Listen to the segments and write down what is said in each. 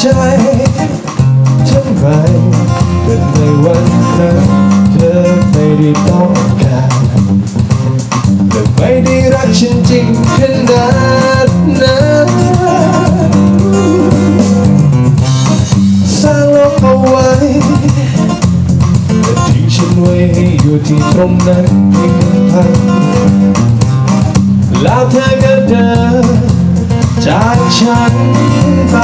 ใจเท่าไหรแต่ในวันนั้นเธอไม่ได้ต้องการและไม่ได้รักฉันจริงขนาดนั้นสร้างโลกเอาไว้แต่ทิ้งฉันไว้ให้อยู่ที่ตรงนั้นเพียงพังแล้วเธอก็เดิน จากฉันไป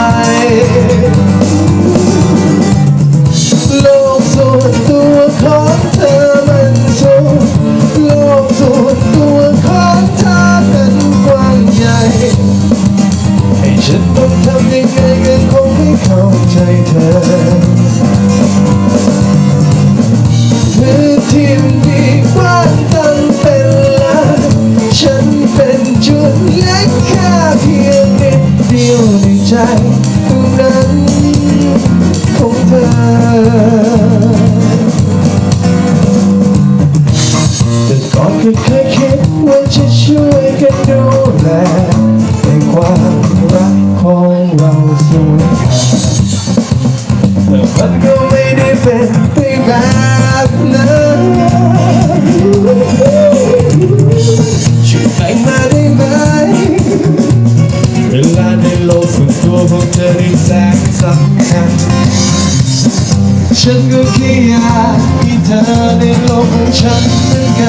แต่ก่อเคยคิดว่าจะช่วยกันดูแลในความรักของเราสวย 천국이야. 이단의 높은 천국아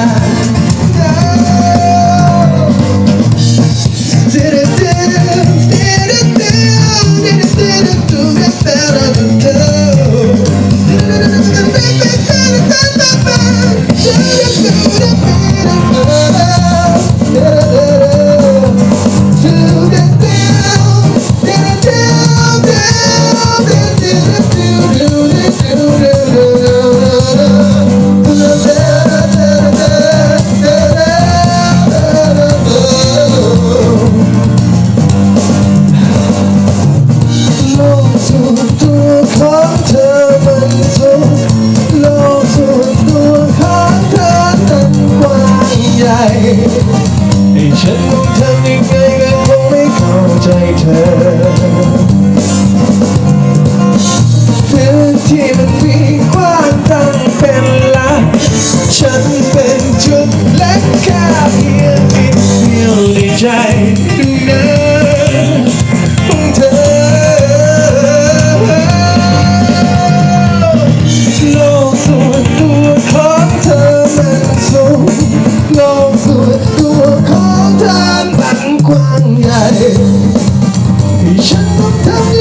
ให้ฉันต้องทำยังไงก็คงไม่เข้าใจเธอที่มันมีความตั้งเป็นล้าฉันเป็น Don't